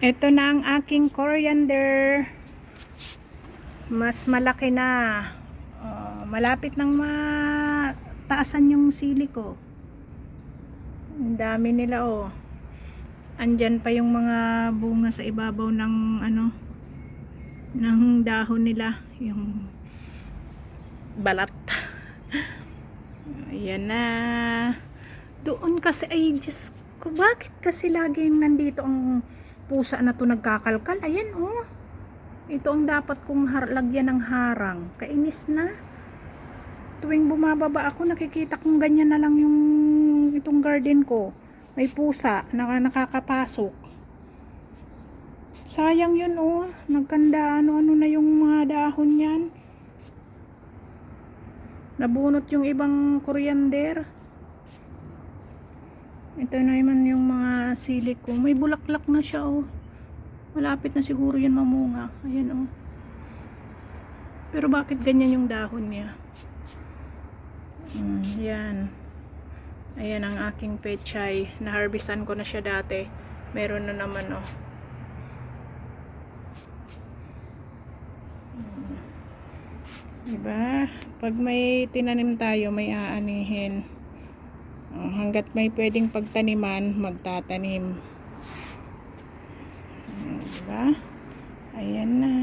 Ito na ang aking coriander. Mas malaki na. Oh, malapit nang mataasan yung sili ko. Ang dami nila oh. Andyan pa yung mga bunga sa ibabaw ng ano ng dahon nila, yung balat. Ayan na. Doon kasi ay Diyos ko, bakit kasi laging nandito ang pusa na to nagkakalkal? Ayan oh. Ito ang dapat kong lagyan ng harang. Kainis na. Tuwing bumababa ako, nakikita kong ganyan na lang yung itong garden ko. May pusa na nakakapasok. Sayang yun oh. Nagkanda ano-ano na yung mga dahon yan. Nabunot yung ibang coriander. Ito na naman yung mga sili ko. May bulaklak na siya oh. Malapit na siguro yan mamunga. Ayan oh. Pero bakit ganyan yung dahon niya? Mm, yan. Ayan ang aking pechay. Na-harvestan ko na siya dati. Meron na naman oh. Mm. Diba? Pag may tinanim tayo, may aanihin. Hanggat may pwedeng pagtaniman, magtatanim. Mm, Diba? Ayan na.